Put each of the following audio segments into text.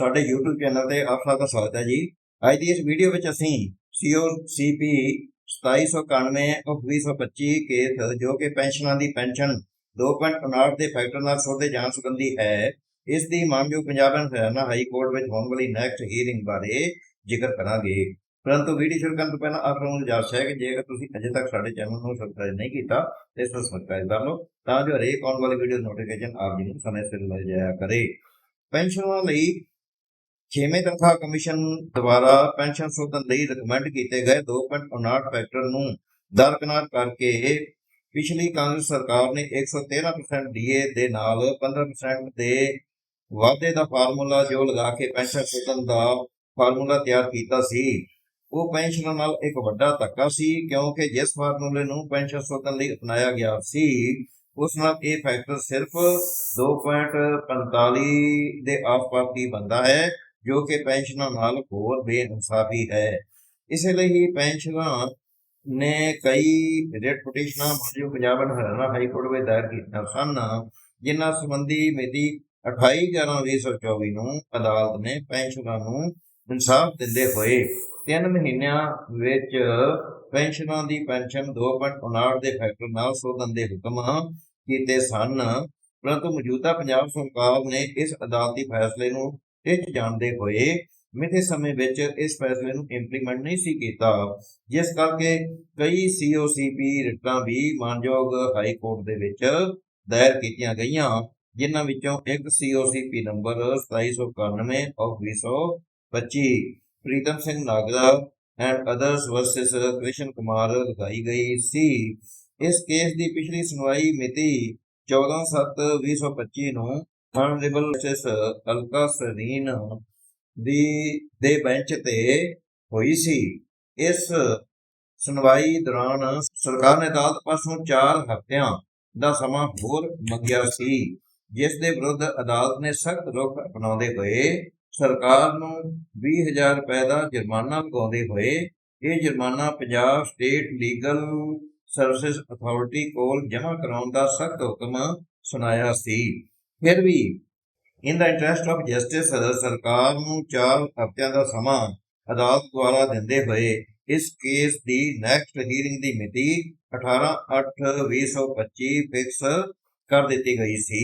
ਸਾਡੇ YouTube channel ਤੇ ਆਪ ਸਭ ਦਾ ਸਵਾਗਤ ਹੈ ਜੀ। ਅੱਜ ਦੀ ਇਸ ਵੀਡੀਓ ਵਿੱਚ ਅਸੀਂ COCP 2791 of 2025 ਕੇਸ, ਜੋ ਕਿ ਪੈਨਸ਼ਨਾਂ ਦੀ ਪੈਨਸ਼ਨ 2.59 ਦੇ ਫੈਕਟਰ ਨਾਲ ਸੋਧੇ ਜਾਣ ਸੰਬੰਧੀ ਹੈ। ਇਸ ਦੀ ਮਾਨਯੋਗ Punjab and Haryana high court ਵਿੱਚ ਹੋਣ ਵਾਲੀ ਨੈਕਸਟ ਹੀਅਰਿੰਗ ਬਾਰੇ ਜ਼ਿਕਰ ਕਰਾਂਗੇ। ਪਰੰਤੂ ਵੀਡੀਓ ਸ਼ੁਰੂ ਕਰਨ ਤੋਂ ਪਹਿਲਾਂ ਆਪ ਨੂੰ ਗੁਜ਼ਾਰਿਸ਼ ਹੈ ਕਿ ਜੇਕਰ ਤੁਸੀਂ ਅਜੇ ਤੱਕ ਸਾਡੇ ਚੈਨਲ ਨੂੰ ਸਬਸਕ੍ਰਾਈਬ ਨਹੀਂ ਕੀਤਾ, ਤੇ ਇਸ ਨੂੰ ਸਬਸਕ੍ਰਾਈਬ ਕਰ ਲਓ, ਤਾਂ ਜੋ ਹਰੇਕ ਆਉਣ ਵਾਲੀ ਵੀਡੀਓ ਨੋਟੀਫਿਕੇਸ਼ਨ ਆਪ ਜੀ ਨੂੰ ਸਮੇਂ ਸਿਰ ਮਿਲ ਜਾਇਆ ਕਰੇ। ਪੈਨਸ਼ਨਾਂ ਲਈ ਛੇਵੇਂ ਤਨਖਾਹ ਕਮਿਸ਼ਨ ਦੁਆਰਾ ਪੈਨਸ਼ਨ ਸੋਧਣ ਲਈ ਰეკਮੈਂਡ ਕੀਤੇ ਗਏ 2.59 ਫੈਕਟਰ ਨੂੰ ਦਰਕਨਾਰ ਕਰਕੇ ਪਿਛਲੀ ਕਾਂਗਰਸ ਸਰਕਾਰ ਨੇ 113% ਡੀਏ ਦੇ ਨਾਲ 15% ਦੇ ਵਾਅਦੇ ਦਾ ਫਾਰਮੂਲਾ ਜੋ ਲਗਾ ਕੇ ਪੈਨਸ਼ਨ ਸੋਧਣ ਦਾ ਫਾਰਮੂਲਾ ਤਿਆਰ ਕੀਤਾ ਸੀ, ਉਹ ਪੈਨਸ਼ਨਾਂ ਨਾਲ ਇੱਕ ਵੱਡਾ ਧੱਕਾ ਸੀ ਕਿਉਂਕਿ ਜਿਸ ਫਾਰਮੂਲੇ ਨੂੰ ਪੈਨਸ਼ਨ ਸੋਧਣ ਲਈ ਅਪਣਾਇਆ ਗਿਆ ਸੀ, ਉਸ ਨਾਲ ਇਹ ਫੈਕਟਰ ਸਿਰਫ 2.45 ਦੇ ਆਸ-ਪਾਸ ਹੀ ਬੰਦਾ ਹੈ। ਜੋ ਕਿ ਪੈਨਸ਼ਨਾਂ ਨਾਲ ਹੋਰ ਬੇਇਨਸਾਫੀ ਹੈ। ਇਸੇ ਲਈ ਪੈਨਸ਼ਨਾਂ ਨੇ ਕਈ ਰਿਟ ਪਟੀਸ਼ਨਾਂ ਮਾਨਯੋਗ Punjab and Haryana high court ਵਿੱਚ ਦਾਇਰ ਕੀਤੀਆਂ ਸਨ, ਜਿਨ੍ਹਾਂ ਸੰਬੰਧੀ ਮਿਤੀ 28/11/2024 ਨੂੰ ਅਦਾਲਤ ਨੇ ਪੈਨਸ਼ਨਾਂ ਨੂੰ ਇਨਸਾਫ ਦਿੰਦੇ ਹੋਏ 3 ਮਹੀਨਿਆਂ ਵਿੱਚ ਪੈਨਸ਼ਨਾਂ ਦੀ ਪੈਨਸ਼ਨ 2.59 ਦੇ ਫੈਕਟਰ ਨਾਲ ਸੋਧਣ ਦੇ ਹੁਕਮ ਕੀਤੇ ਸਨ। ਪਰੰਤੂ ਮੌਜੂਦਾ ਪੰਜਾਬ ਸਰਕਾਰ ਨੇ ਇਸ ਅਦਾਲਤੀ ਫੈਸਲੇ ਨੂੰ ਟਿੱਚ ਜਾਣਦੇ ਹੋਏ ਮਿੱਥੇ ਸਮੇਂ ਵਿੱਚ ਇਸ ਫੈਸਲੇ ਨੂੰ ਇੰਪਲੀਮੈਂਟ ਨਹੀਂ ਸੀ ਕੀਤਾ। ਜਿਸ ਕਰਕੇ ਕਈ ਸੀਓਸੀਪੀ ਰਿਟਾਂ ਵੀ ਮਾਨਯੋਗ ਹਾਈ ਕੋਰਟ ਦੇ ਵਿੱਚ ਦਾਇਰ ਕੀਤੀਆਂ ਗਈਆਂ, ਜਿਨ੍ਹਾਂ ਵਿੱਚੋਂ ਇੱਕ COCP number 2791 of 2025 Pritam Singh Nagra and others versus Krishan Kumar ਲਗਾਈ ਗਈ ਸੀ। ਇਸ ਕੇਸ ਦੀ ਪਿਛਲੀ ਸੁਣਵਾਈ ਮਿਤੀ 14/7/2025 ਨੂੰ ਆਨਰੇਬਲ ਜਸਟਿਸ ਅਲਕਾ ਸਰੀਨ ਦੀ, ਦੇ ਬੈਂਚ ਤੇ ਹੋਈ ਸੀ। ਇਸ ਸੁਣਵਾਈ ਦੌਰਾਨ ਸਰਕਾਰ ਨੇ ਅਦਾਲਤ ਪਾਸੋਂ 4 ਹਫ਼ਤਿਆਂ ਦਾ ਸਮਾਂ ਹੋਰ ਮੰਗਿਆ ਸੀ, ਜਿਸ ਦੇ ਵਿਰੁੱਧ ਅਦਾਲਤ ਨੇ ਸਖਤ ਰੁਖ ਅਪਣਾਉਂਦੇ ਹੋਏ ਸਰਕਾਰ ਨੂੰ 20000 ਰੁਪਏ ਦਾ ਜੁਰਮਾਨਾ ਲਗਾਉਂਦੇ ਹੋਏ ਇਹ ਜੁਰਮਾਨਾ Punjab state legal service authority ਕੋਲ ਜਮ੍ਹਾਂ ਕਰਾਉਣ ਦਾ ਸਖਤ ਹੁਕਮ ਸੁਣਾਇਆ ਸੀ। ਫਿਰ ਵੀ in the interest of justice ਸਰਕਾਰ ਨੂੰ 4 ਹਫ਼ਤਿਆਂ ਦਾ ਸਮਾਂ ਅਦਾਲਤ ਦੁਆਰਾ ਦਿੰਦੇ ਹੋਏ ਇਸ ਕੇਸ ਦੀ ਨੈਕਸਟ ਹੀਅਰਿੰਗ ਦੀ ਮਿਤੀ 18/8/2025 ਫਿਕਸ ਕਰ ਦਿੱਤੀ ਗਈ ਸੀ।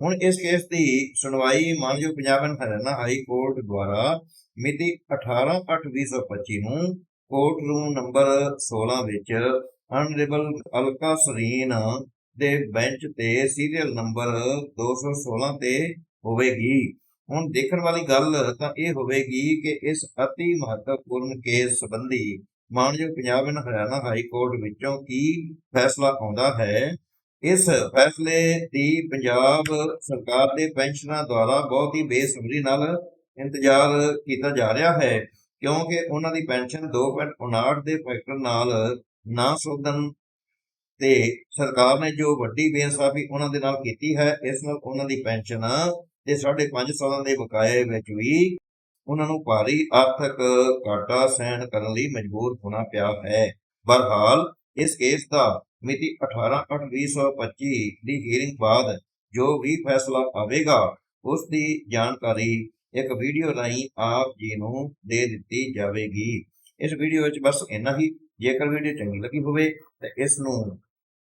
ਹੁਣ ਇਸ ਕੇਸ ਦੀ ਸੁਣਵਾਈ ਮਾਨਯੋਗ Punjab and Haryana high court ਦੁਆਰਾ ਮਿਤੀ 18/8/2025 ਨੂੰ ਕੋਰਟ ਰੂਮ ਨੰਬਰ 16 ਵਿੱਚ ਆਨਰੇਬਲ ਅਲਕਾ ਸਰੀਨ ਦੇ ਬੈਂਚ ਤੇ ਸੀਰੀਅਲ ਨੰਬਰ 216 ਤੇ ਹੋਵੇਗੀ। ਹੁਣ ਦੇਖਣ ਵਾਲੀ ਗੱਲ ਤਾਂ ਇਹ ਹੋਵੇਗੀ ਕਿ ਇਸ ਅਤੀ ਮਹੱਤਵਪੂਰਨ ਕੇਸ ਸੰਬੰਧੀ ਮਾਨਯੋਗ Punjab and Haryana high court ਵਿੱਚੋਂ ਕੀ ਫੈਸਲਾ ਆਉਂਦਾ ਹੈ? ਇਸ ਫੈਸਲੇ ਦੀ ਪੰਜਾਬ ਸਰਕਾਰ ਦੇ ਪੈਨਸ਼ਨਾਂ ਦੁਆਰਾ ਬਹੁਤ ਹੀ ਬੇਸਬਰੀ ਨਾਲ ਇੰਤਜ਼ਾਰ ਕੀਤਾ ਜਾ ਰਿਹਾ ਹੈ, ਕਿਉਂਕਿ ਉਹਨਾਂ ਦੀ ਪੈਨਸ਼ਨ 2.59 ਦੇ ਫੈਕਟਰ ਨਾਲ ਨਾ ਸੋਧਣ ਤੇ ਸਰਕਾਰ ਨੇ ਜੋ ਵੱਡੀ ਬੇਇਨਸਾਫੀ ਉਹਨਾਂ ਦੇ ਨਾਲ ਕੀਤੀ ਹੈ, ਇਸ ਨਾਲ ਉਹਨਾਂ ਦੀ ਪੈਨਸ਼ਨ ਤੇ ਸਾਢੇ 5 ਸਾਲਾਂ ਦੇ ਬਕਾਏ ਵਿੱਚ ਵੀ ਉਹਨਾਂ ਨੂੰ ਭਾਰੀ ਆਰਥਿਕ ਘਾਟਾ ਸਹਿਣ ਕਰਨ ਲਈ ਮਜਬੂਰ ਹੋਣਾ ਪਿਆ ਹੈ। ਬਹਰਹਾਲ, ਇਸ ਕੇਸ ਦਾ ਮਿਤੀ 18/8/2025 ਦੀ ਹੀਅਰਿੰਗ ਬਾਅਦ ਜੋ ਵੀ ਫੈਸਲਾ ਆਵੇਗਾ, ਉਸ ਦੀ ਜਾਣਕਾਰੀ ਇੱਕ ਵੀਡੀਓ ਰਾਹੀਂ ਆਪ ਜੀ ਨੂੰ ਦੇ ਦਿੱਤੀ ਜਾਵੇਗੀ। ਇਸ ਵੀਡੀਓ ਵਿੱਚ ਬਸ ਇੰਨਾ ਹੀ। ਜੇਕਰ ਵੀਡੀਓ ਚੰਗੀ ਲੱਗੀ ਹੋਵੇ, ਤਾਂ ਇਸ ਨੂੰ